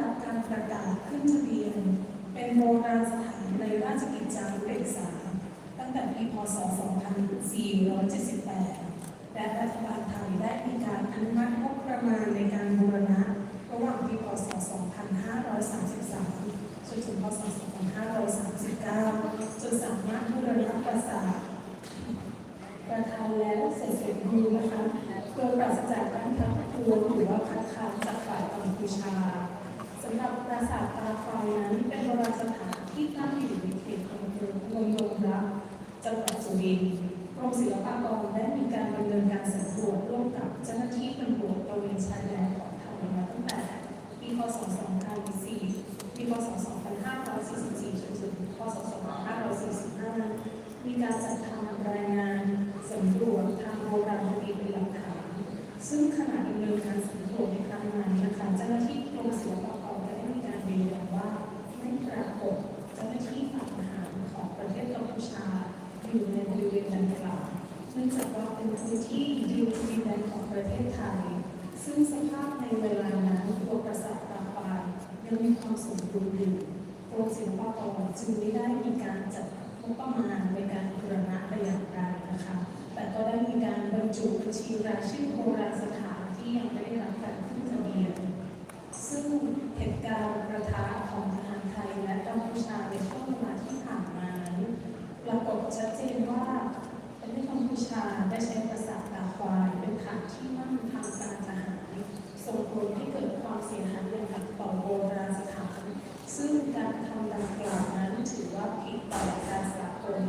รับการประกาศขึ้นทะเบียน เป็นโบราณสถานในราชกิจจานุเบกษา ตั้งแต่ปีพศ 2478 และรัฐบาลไทยได้มีการอนุมัติงบประมาณในการบูรณะระหว่างปีพศ 2533 จนถึงพศ 2539 จนสามารถบูรณะปราสาทประธานแล้วเสร็จสมบูรณ์นะคะโดยปราศจากการทักท้วงหรือว่าคัดค้านจากฝ่ายกัมพูชา รับปราสาทตาไฟนั้นเป็นโบราณสถานที่ตั้งอยู่ในเขตอำเภอพนมยงรักจังหวัดสุรินทร์กรมศิลปากรได้มีการดำเนินการสำรวจร่วมกับเจ้าหน้าที่ตำรวจตระเวนชายแดนของไทยมาตั้งแต่ปีพศ 2004ปีพศ 2544จนถึงพศ 2545 มีการจัดทำรายงานสำรวจทางโบราณคดีเป็นหลักฐานซึ่งขณะดำเนินการสำรวจในครั้งนั้นนะคะเจ้าหน้าที่กรมศิลปากรได้มีการยืนยันว่าไม่ปรากฏเจ้าหน้าที่ฝ่ายทหารของประเทศกัมพูชาอยู่ในบริเวณดังกล่าว เนื่องจากว่าเป็นพื้นที่ดิวดินแดนของประเทศไทย ซึ่งสภาพในเวลานั้นตัวปราสาทตาปานยังมีความสมบูรณ์อยู่กรมศิลปากรจึงไม่ได้มีการจัดงบประมาณในการบูรณะแต่อย่างใดนะคะ แต่ก็ได้มีการบรรจุบัญชีรายชื่อโบราณสถานที่ยังไม่ได้รับการขึ้นทะเบียน ซึ่งเหตุการณ์ประทะของทหารไทยและกัมพูชาในช่วงเวลาที่ผ่านมานั้นปรากฏชัดเจนว่า ประเทศกัมพูชาได้ใช้ปราสาทตาควายเป็นฐานที่มั่นทางการทหารส่งผลให้เกิดความเสียหายอย่างหนักต่อโบราณสถาน ซึ่งการกระทำดังกล่าวนั้นถือว่าผิดต่อกการสากล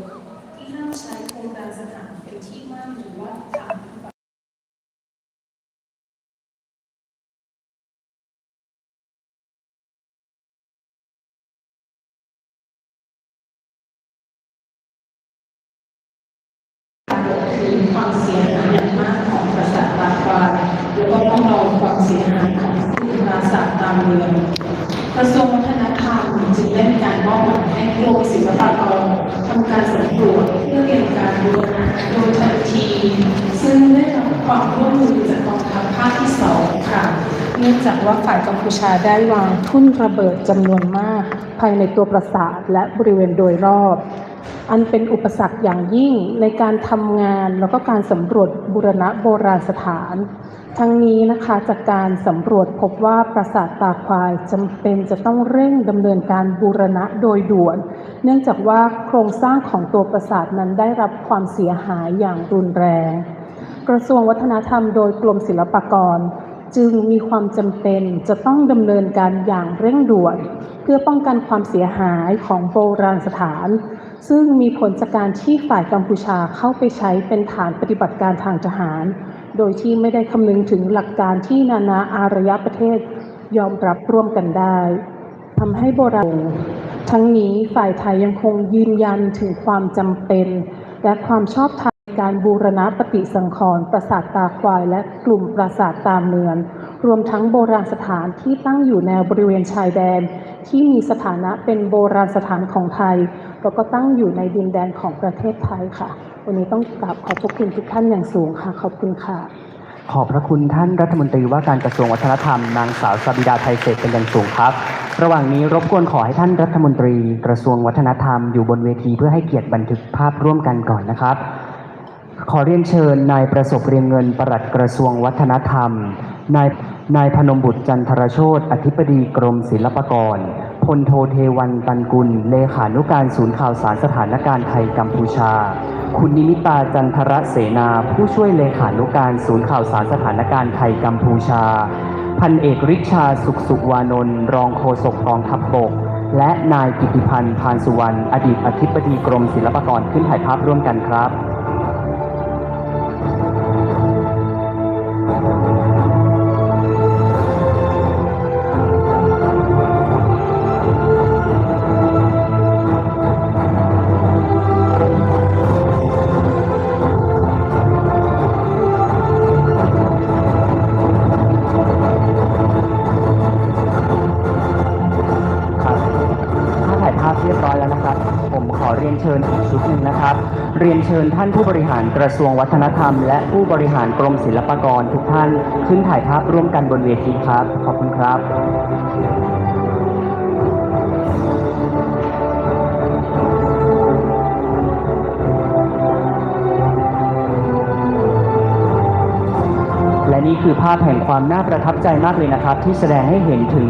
ที่ห้ามใช้โบราณสถานเป็นที่มั่นหรือว่าฐาน มีความเสียหายอย่างมากของปราสาทตาควายแล้ว ก็ต้องรองความเสียหายของปราสาทตามเมืองกระทรวงวัฒนธรรมจึงได้มีการมอบหมายให้กรมศิลปากรทำการสำรวจเพื่อเตรียมการบูรณะโดยทันที ซึ่งได้รับความร่วมมือจากกองทัพภาคที่สองค่ะเนื่องจากว่าฝ่ายกัมพูชาได้วางทุ่นระเบิดจำนวนมาก ภายในตัวปราสาทและบริเวณโดยรอบ อันเป็นอุปสรรคอย่างยิ่งในการทำงานแล้วก็การสำรวจบูรณะโบราณสถาน ทั้งนี้นะคะจากการสำรวจพบว่าปราสาทตาควายจำเป็นจะต้องเร่งดำเนินการบูรณะโดยด่วน เนื่องจากว่าโครงสร้างของตัวปราสาทนั้นได้รับความเสียหายอย่างรุนแรง กระทรวงวัฒนธรรมโดยกรมศิลปากรจึงมีความจำเป็นจะต้องดำเนินการอย่างเร่งด่วน เพื่อป้องกันความเสียหายของโบราณสถาน ซึ่งมีผลจากการที่ฝ่ายกัมพูชาเข้าไปใช้เป็นฐานปฏิบัติการทางทหาร โดยที่ไม่ได้คำนึงถึงหลักการที่นานาอารยประเทศยอมรับร่วมกันได้ทำให้โบราณทั้งนี้ฝ่ายไทยยังคงยืนยันถึงความจำเป็น และความชอบธรรมในการบูรณะปฏิสังขรณ์ปราสาทตาควาย และกลุ่มปราสาทตามเมืองรวมทั้งโบราณสถานที่ตั้งอยู่แนวบริเวณชายแดน ที่มีสถานะเป็นโบราณสถานของไทย แล้วก็ตั้งอยู่ในดินแดนของประเทศไทยค่ะ วันนี้ต้องกราบขอบพระคุณทุกท่านอย่างสูงค่ะ ขอบคุณค่ะ ขอบพระคุณท่านรัฐมนตรีว่าการกระทรวงวัฒนธรรมนางสาวสบิดาไทยเศษเป็นอย่างสูงครับ ระหว่างนี้รบกวนขอให้ท่านรัฐมนตรีกระทรวงวัฒนธรรมอยู่บนเวทีเพื่อให้เกียรติบันทึกภาพร่วมกันก่อนนะครับ ขอเรียนเชิญนายประสบเรียงเงินปลัดกระทรวงวัฒนธรรม นายนายพนมบุตรจันทรโชตอธิบดีกรมศิลปากร พลโทเทวันตันกุล เลขานุการศูนย์ข่าวสารสถานการณ์ไทยกัมพูชา คุณนิมิตาจันทรเสนา ผู้ช่วยเลขานุการศูนย์ข่าวสารสถานการณ์ไทยกัมพูชา พันเอกริชาสุขสุขวานนท์รองโฆษกกองทัพบก และนายกิติพันธ์พานสุวรรณอดีตอธิบดีกรมศิลปากรขึ้นถ่ายภาพร่วมกันครับ ภาพเรียบร้อยแล้วนะครับ ผมขอเรียนเชิญอีกชุดหนึ่งนะครับ เรียนเชิญท่านผู้บริหารกระทรวงวัฒนธรรม และผู้บริหารกรมศิลปากรทุกท่าน ขึ้นถ่ายภาพร่วมกันบนเวทีครับ ขอบคุณครับและนี่คือภาพแห่งความน่าประทับใจมากเลยนะครับ ที่แสดงให้เห็นถึง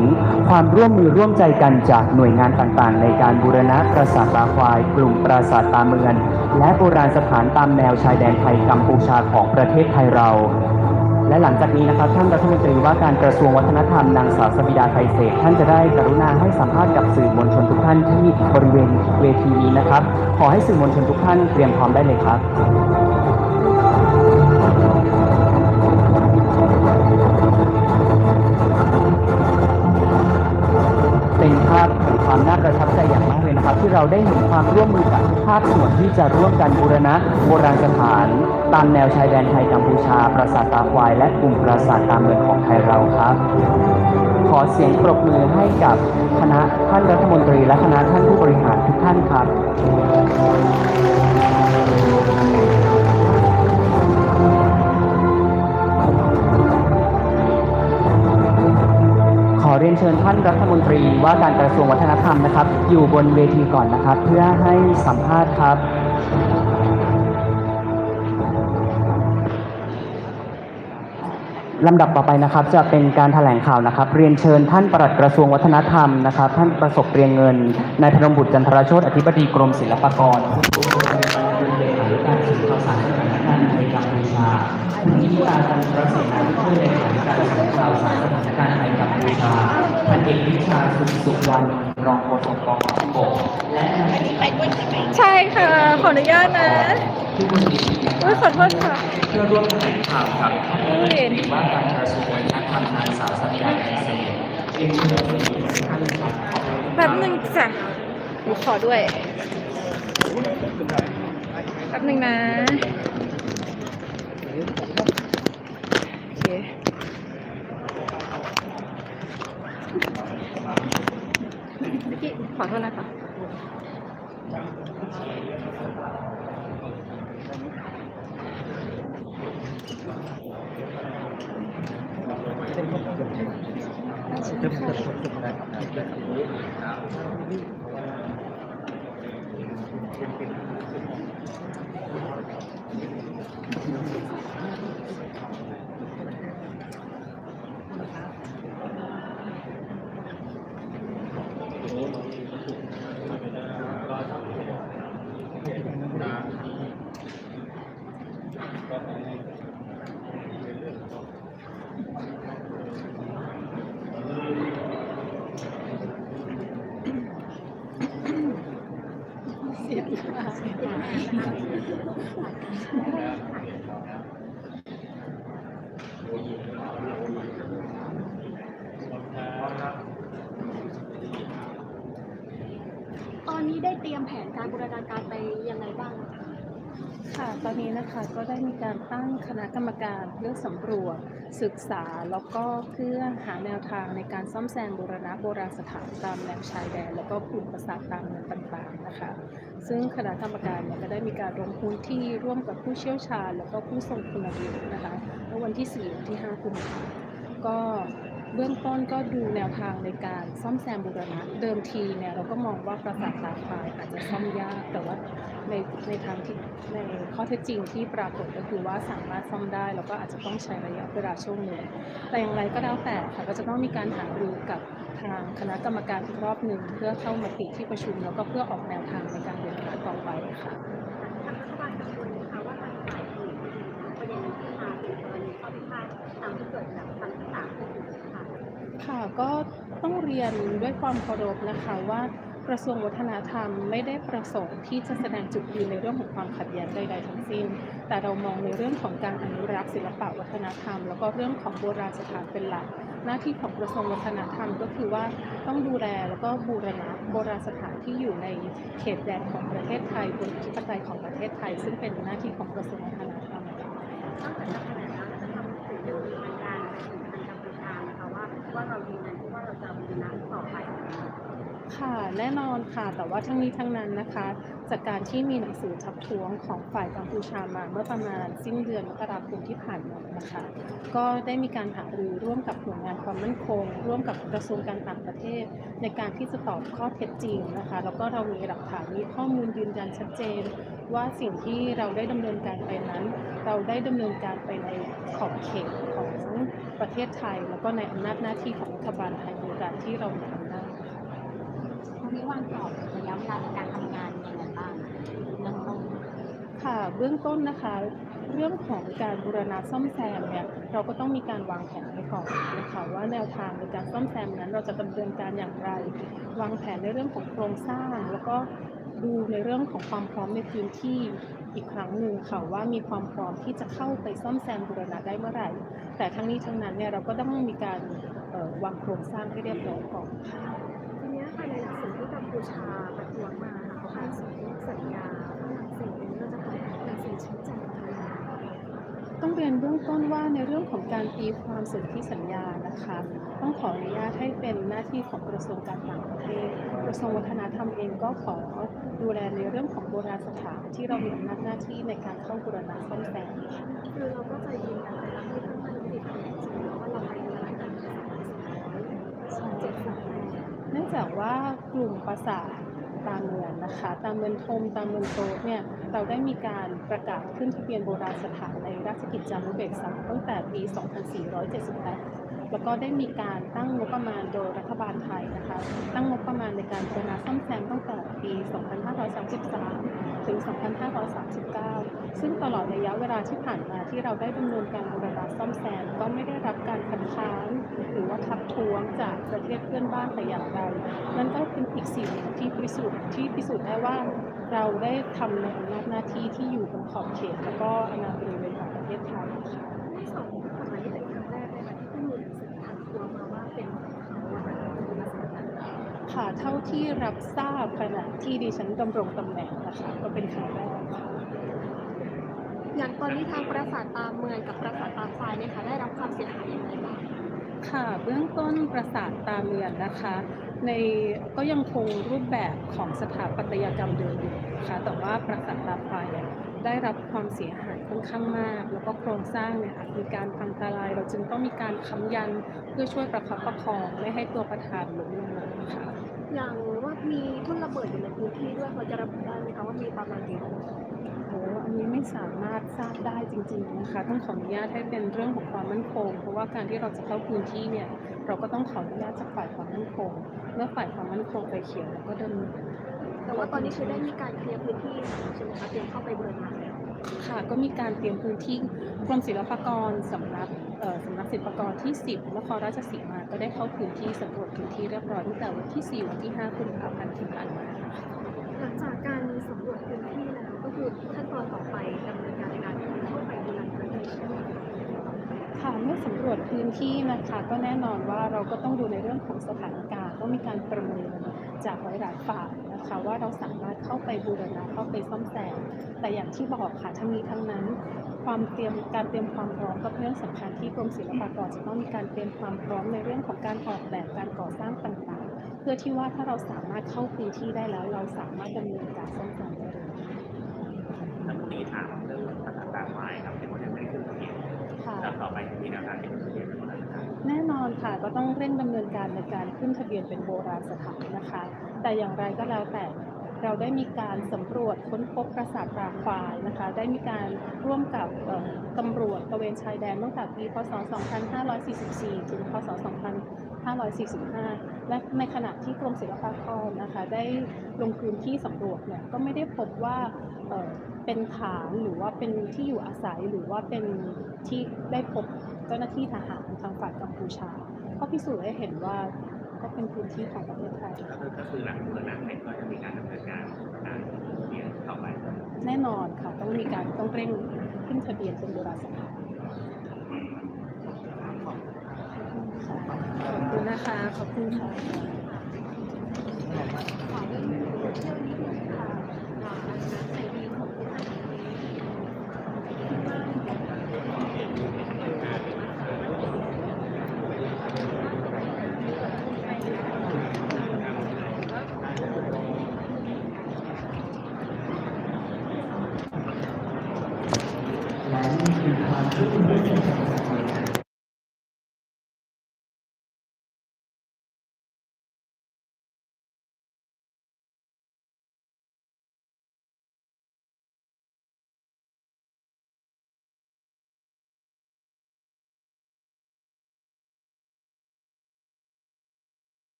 ความร่วมมือร่วมใจกันจากหน่วยงานต่างๆ ในการบูรณะปราสาทตาควาย กลุ่มปราสาทตาเมือง และโบราณสถานตามแนวชายแดนไทยกัมพูชาของประเทศไทยเรา และหลังจากนี้นะครับท่านรัฐมนตรีว่าการกระทรวงวัฒนธรรมนางสาวสบิดาไทยเศษท่านจะได้กรุณาให้สัมภาษณ์กับสื่อมวลชนทุกท่านที่บริเวณเวทีนี้นะครับ ขอให้สื่อมวลชนทุกท่านเตรียมพร้อมได้เลยครับ เลยนะครับที่เราได้เห็นความร่วมมือกับทุกภาคส่วนที่จะร่วมกันบูรณะโบราณสถาน ตามแนวชายแดนไทยกัมพูชา ปราสาทตาควาย และกลุ่มปราสาทตามเมืองของไทยเราครับ ขอเสียงปรบมือให้กับคณะท่านรัฐมนตรี และคณะท่านผู้บริหารทุกท่านครับ นเชิญท่านรัฐมนตรีว่าการกระทรวงวัฒนธรรมนะครับ อยู่บนเวทีก่อนนะครับ เพื่อให้สัมภาษณ์ครับลำดับต่อไปนะครับจะเป็นการแถลงข่าวนะครับ เรียนเชิญท่านปลัดกระทรวงวัฒนธรรมนะครับ ท่านประสบเรียงเงินนายพนมบุตรจันทรโชตอธิบดีกรมศิลปากร คุณนิตาจันทรเสนาธิช่วยเลขาธิการสื่อข่าวสารสถานการณ์ไทยกัมพูชาพันเอกวิชาสุขสุขวันรองโฆษกกองทัพบกและนายใช่ค่ะ ขออนุญาตนะที่คุณดีอุ้ยขอโทษค่ะเพื่อร่วมแถลงข่าวกับท่านรัฐมนตรีว่าการกระทรวงวัฒนธรรมนางสาวสัญญาเสนเรียนเชิญท่านครับแป๊บหนึ่งจ้ะหนูขอด้วยแป๊บหนึ่งนะโอเคพี่ ขอโทษนะคะ ตอนนี้ได้เตรียมแผนการบูรณาการไปยังไงบ้างคะ ค่ะ ตอนนี้นะคะก็ได้มีการตั้งคณะกรรมการเพื่อสำรวจ ศึกษาแล้วก็เพื่อหาแนวทางในการซ่อมแซมบูรณะโบราณสถานตามแนวชายแดน แล้วก็กลุ่มประสาทตามเมืองต่างๆนะคะ ซึ่งคณะกรรมการเนี่ยก็ได้มีการลงพื้นที่ร่วมกับผู้เชี่ยวชาญ แล้วก็ผู้ทรงคุณวุฒินะคะเมื่อวันที่4ี่ที่ 5 กุมภาพันธ์ก็เบื้องต้นก็ดูแนวทางในการซ่อมแซมบูรณะ เดิมทีเนี่ยเราก็มองว่าปราสาทตาควายอาจจะซ่อมยากแต่ว่า ในในทางที่ในข้อเท็จจริงที่ปรากฏก็คือว่าสามารถซ่อมได้ แล้วก็อาจจะต้องใช้ระยะเวลาช่วงหนึ่งแต่อย่างไรก็แล้วแต่ค่ะก็จะต้องมีการหารือกับทางคณะกรรมการอีกรอบหนึ่งเพื่อเข้ามาติที่ประชุม แล้วก็เพื่อออกแนวทางในการเดินหน้าต่อไปค่ะทางรัฐบาลกังวลนะคะว่าการฝ่ายอื่นประเด็นที่มาเป็นกรณีข้อพิพาทตามที่เกิดจากคำต่างๆที่ถูกค่ะค่ะก็ต้องเรียนด้วยความเคารพนะคะว่า กระทรวงวัฒนธรรมไม่ได้ประสงค์ที่จะแสดงจุดยืนในเรื่องของความขัดแย้งใดๆทั้งสิ้น แต่เรามองในเรื่องของการอนุรักษ์ศิลปะวัฒนธรรม แล้วก็เรื่องของโบราณสถานเป็นหลัก หน้าที่ของกระทรวงวัฒนธรรมก็คือว่าต้องดูแลแล้วก็บูรณะโบราณสถานที่อยู่ในเขตแดนของประเทศไทยบนอธิปไตยของประเทศไทย ซึ่งเป็นหน้าที่ของกระทรวงวัฒนธรรมนอกจากจะแถลงแล้วจะทำสื่อเรื่องทางการสื่อทางกัมพูชานะคะว่าว่าเรายืนยันที่ว่าเราจะบูรณะต่อไป ค่ะแน่นอนค่ะ แต่ว่าทั้งนี้ทั้งนั้นนะคะ จากการที่มีหนังสือทักท้วงของฝ่ายกัมพูชามาเมื่อประมาณสิ้นเดือนมกราคมที่ผ่านมานะคะ ก็ได้มีการหารือร่วมกับหน่วยงานความมั่นคง ร่วมกับกระทรวงการต่างประเทศ ในการที่จะตอบข้อเท็จจริงนะคะ แล้วก็เรามีหลักฐานมีข้อมูลยืนยันชัดเจน ว่าสิ่งที่เราได้ดำเนินการไปนั้น เราได้ดำเนินการไปในขอบเขตของประเทศไทย แล้วก็ในอำนาจหน้าที่ของรัฐบาลไทยในการที่เรามีอำนา จวันนี้วางกรอบระยะเวลาในการทำงานยังไงบ้างเรื่องต้นค่ะเบื้องต้นนะคะ เรื่องของการบูรณะซ่อมแซมเนี่ยเราก็ต้องมีการวางแผนไว้ก่อนนะคะว่าแนวทางในการซ่อมแซมนั้นเราจะดำเนินการอย่างไร วางแผนในเรื่องของโครงสร้าง แล้วก็ดูในเรื่องของความพร้อมในพื้นที่อีกครั้งหนึ่งค่ะว่ามีความพร้อมที่จะเข้าไปซ่อมแซมบูรณะได้เมื่อไหร่ แต่ทั้งนี้ทั้งนั้นเนี่ยเราก็ต้องมีการเอ่อวางโครงสร้างให้เรียบร้อยก่อนค่ะ ทีเนี้ยค่ะในหนังสือที่กัมพูชาประท้วงมาค่ะเขาให้ส่งสัญญาฝรั่งเศสเป็นเราจะทำหนังสือชี้แจงอะไรอย่างเงี้ยต้องเรียนเบื้องต้นว่าในเรื่องของการตีความสนธิสัญญานะคะ ต้องขออนุญาตให้เป็นหน้าที่ของกระทรวงการต่างประเทศกระทรวงวัฒนธรรมเองก็ขอดูแลในเรื่องของโบราณสถานที่เรามีอำนาจหน้าที่ในการเข้าบูรณะซ่อมแซมค่ะคือเราก็ใจเย็นกันนะคะ จากว่ากลุ่มปราสาทตามเมืองนะคะ ตามเมืองทมตามเมืองโตเนี่ยเราได้มีการประกาศขึ้นทะเบียนโบราณสถานในราชกิจจานุเบกษาตั้งแต่ปี 2478 แล้วก็ได้มีการตั้งงบประมาณโดยรัฐบาลไทยนะคะ ตั้งงบประมาณในการบูรณะซ่อมแซมตั้งแต่ปี 2533 ถึง 2539 ซึ่งตลอดระยะเวลาที่ผ่านมาที่เราได้ดำเนินการบูรณะซ่อมแซมก็ไม่ได้รับการคัดค้านหรือว่าทักท้วงจากประเทศเพื่อนบ้านแต่อย่างใดนั่นก็เป็นอีกสิ่งที่พิสูจน์ที่พิสูจน์ได้ว่าเราได้ทำในอำนาจหน้าที่ที่อยู่บนขอบเขต แล้วก็อาณาบริเวณของประเทศไทยค่ะ เป็นของเขาอะค่ะเป็นภาษาต่างค่ะเท่าที่รับทราบขณะที่ดิฉันดำรงตำแหน่งนะคะก็เป็นครั้งแรกค่ะอย่างตอนนี้ทางปราสาทตามเมืองกับปราสาทตามทรายเนี่ยค่ะได้รับความเสียหายยังไงบ้างค่ะเบื้องต้นปราสาทตาเมือนนะคะ ในก็ยังคงรูปแบบของสถาปัตยกรรมเดิมอยู่นะคะแต่ว่าปราสาทตาไฟเนี่ยได้รับความเสียหายค่อนข้างมาก แล้วก็โครงสร้างเนี่ยอาจมีการพังทลาย เราจึงต้องมีการค้ำยันเพื่อช่วยประคับประคองไม่ให้ตัวประธานล้มลงมาค่ะ อย่างว่ามีทุ่นระเบิดอยู่ในพื้นที่ด้วยพอจะระบุได้ไหมคะว่ามีประมาณกี่ลูกโอ้อันนี้ไม่สามารถทราบได้จริงๆนะคะต้องขออนุญาตให้เป็นเรื่องของความมั่นคง เพราะว่าการที่เราจะเข้าพื้นที่เนี่ยเราก็ต้องขออนุญาตจากฝ่ายความมั่นคงเมื่อฝ่ายความมั่นคงไปเขียนเราก็ดำเนินแต่ว่าตอนนี้คือได้มีการเคลียร์พื้นที่ใช่ไหมคะเตรียมเข้าไปบูรณะแล้ว ค่ะ ก็มีการเตรียมพื้นที่กรมศิลปากรสำนักสำนักศิลปากรที่ 10นครราชสีมา ก็ได้เข้าพื้นที่สำรวจพื้นที่เรียบร้อยตั้งแต่วันที่ 4 วันที่5กุมภาพันธ์ที่ผ่านมานะคะหลังจากการสำรวจพื้นที่แล้วก็คือขั้นตอนต่อไปดำเนินการในการเข้าไปบูรณะเลยใช่ไหมคะค่ะเมื่อสำรวจพื้นที่นะคะก็แน่นอนว่าเราก็ต้องดูในเรื่องของสถานการณ์ต้องมีการประเมินจากหลายๆฝ่ายน คะว่าเราสามารถเข้าไปบูรณะเข้าไปซ่อมแซมแต่อย่างที่บอกค่ะทั้งนี้ทั้งนั้น ความเตรียมการเตรียมความพร้อมก็เป็นเรื่องสำคัญที่กรมศิลปากรจะต้องมีการเตรียมความพร้อมในเรื่องของการออกแบบการก่อสร้างต่างๆ เพื่อที่ว่าถ้าเราสามารถเข้าพื้นที่ได้แล้ว เราสามารถดำเนินการซ่อมแซมได้เลยแล้วก็มีถามเรื่องภาษาตาไม้ครับที่ว่ายังไม่ได้ขึ้นทะเบียนค่ะแล้วต่อไปจะมีแนวทางที่ขึ้นทะ แน่นอนค่ะก็ต้องเร่งดำเนินการในการขึ้นทะเบียนเป็นโบราณสถานนะคะ แต่อย่างไรก็แล้วแต่เราได้มีการสำรวจค้นพบปราสาทราควายนะคะ ได้มีการร่วมกับตำรวจตะเวนชายแดนตั้งแต่ปีพศ 2544 ถึงพศ 2545 และในขณะที่กรมศิลปากรนะคะ ได้ลงพื้นที่สำรวจเนี่ยก็ไม่ได้พบว่าเเป็นฐานหรือว่าเป็นที่อยู่อาศัยหรือว่าเป็นที่ได้พบ เจ้าหน้าที่ทหารทางฝ่ายกัมพูชาก็พิสูจน์ให้เห็นว่าก็เป็นพื้นที่ของประเทศไทยก็คือก็คือหลังบูรณะเสร็จก็จะมีการดำเนินการการขึ้นทะเบียนต่อไป แน่นอนค่ะต้องมีการต้องเร่งขึ้นทะเบียนเป็นโบราณสถานขอบคุณนะคะ ขอบคุณค่ะขอเรื่องเที่ยวนิดนึงค่ะ